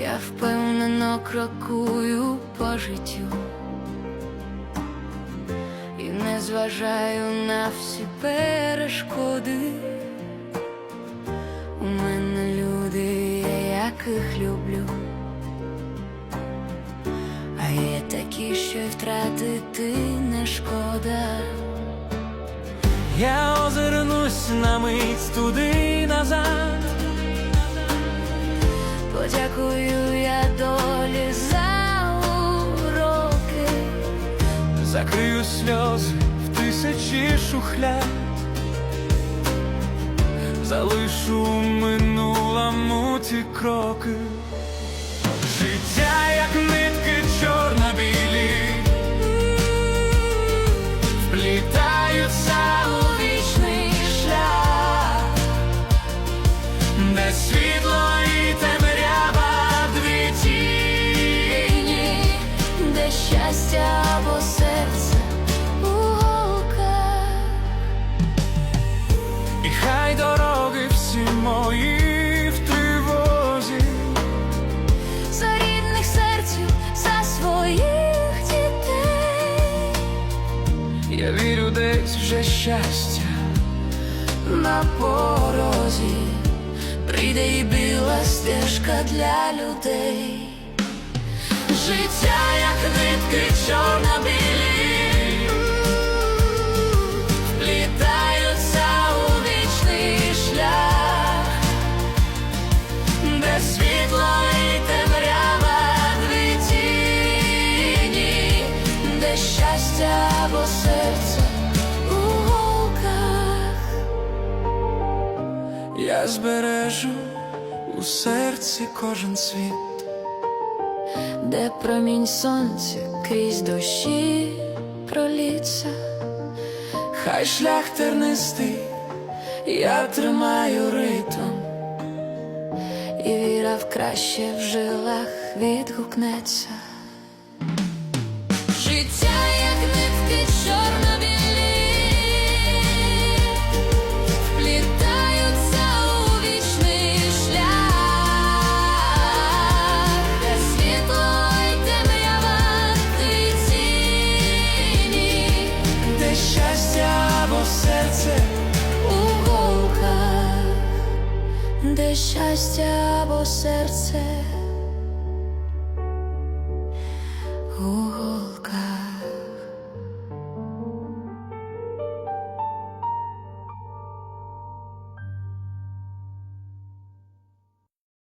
Я впевнено крокую по життю і не зважаю на всі перешкоди. У мене люди, я яких люблю, а є такі, що й втратити не шкода. Я мить туди назад. Подякую я долі за уроки. Закрию сльози в тисячі шухляд, залишу в минулому ті кроки. Дороги всі мої в тривозі, За рідних серців, за своїх дітей, я вірю десь вже щастя. на порозі прийде і біла стежка для людей. Життя, як або серце у голках. Я збережу у серці кожен світ. де промінь сонця крізь дощі проліться, Хай шлях тернистий, я тримаю ритм. і віра в краще в жилах відгукнеться. Життя, де щастя або серце